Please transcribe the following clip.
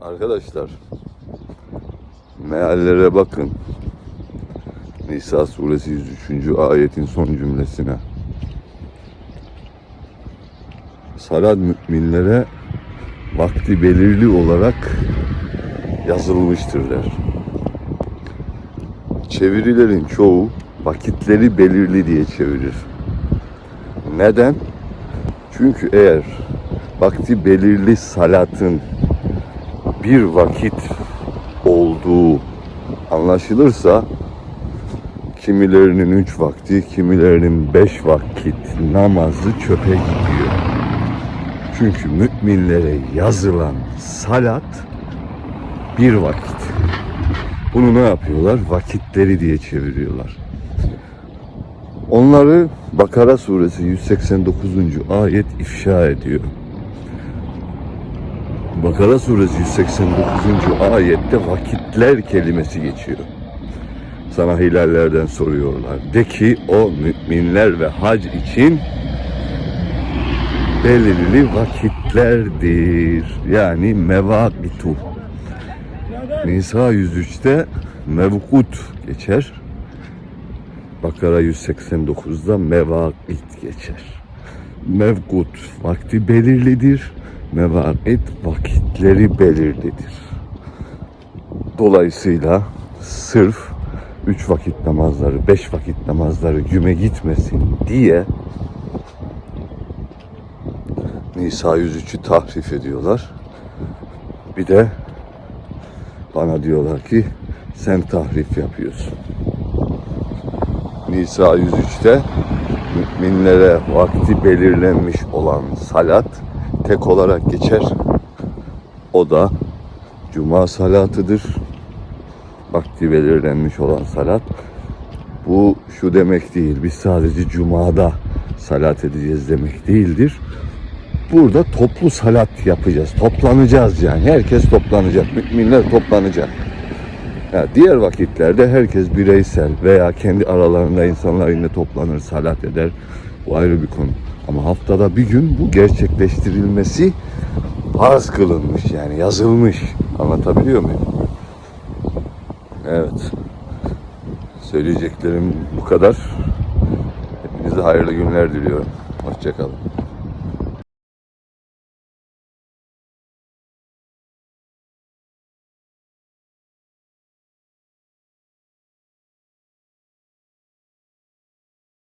Arkadaşlar meallere bakın. Nisa suresi 103. ayetin son cümlesine. Salat müminlere vakti belirli olarak yazılmıştır der. Çevirilerin çoğu vakitleri belirli diye çevirir. Neden? Çünkü eğer vakti belirli salatın bir vakit olduğu anlaşılırsa kimilerinin üç vakti, kimilerinin beş vakit namazı çöpe gidiyor. Çünkü müminlere yazılan salat bir vakit. Bunu ne yapıyorlar? Vakitleri diye çeviriyorlar. Onları Bakara suresi 189. ayet ifşa ediyor. Bakara suresi 189. ayette vakitler kelimesi geçiyor. Sana hilallerden soruyorlar. De ki o müminler ve hac için belirli vakitlerdir. Yani mevakitu. Nisa 103'te mevkut geçer. Bakara 189'da mevakit geçer. Mevkut vakti belirlidir. Mevakit vakitleri belirlidir. Dolayısıyla sırf üç vakit namazları, beş vakit namazları güme gitmesin diye Nisa 103'ü tahrif ediyorlar. Bir de bana diyorlar ki sen tahrif yapıyorsun. Nisa 103'te müminlere vakti belirlenmiş olan salat tek olarak geçer. O da cuma salatıdır. Vakti belirlenmiş olan salat. Bu şu demek değil. Biz sadece cumada salat edeceğiz demek değildir. Burada toplu salat yapacağız. Toplanacağız yani. Herkes toplanacak. Müminler toplanacak. Ya diğer vakitlerde herkes bireysel veya kendi aralarında insanlar yine toplanır, salat eder. Bu ayrı bir konu. Ama haftada bir gün bu gerçekleştirilmesi farz kılınmış yani yazılmış. Anlatabiliyor muyum? Evet. Söyleyeceklerim bu kadar. Hepinize hayırlı günler diliyorum. Hoşçakalın.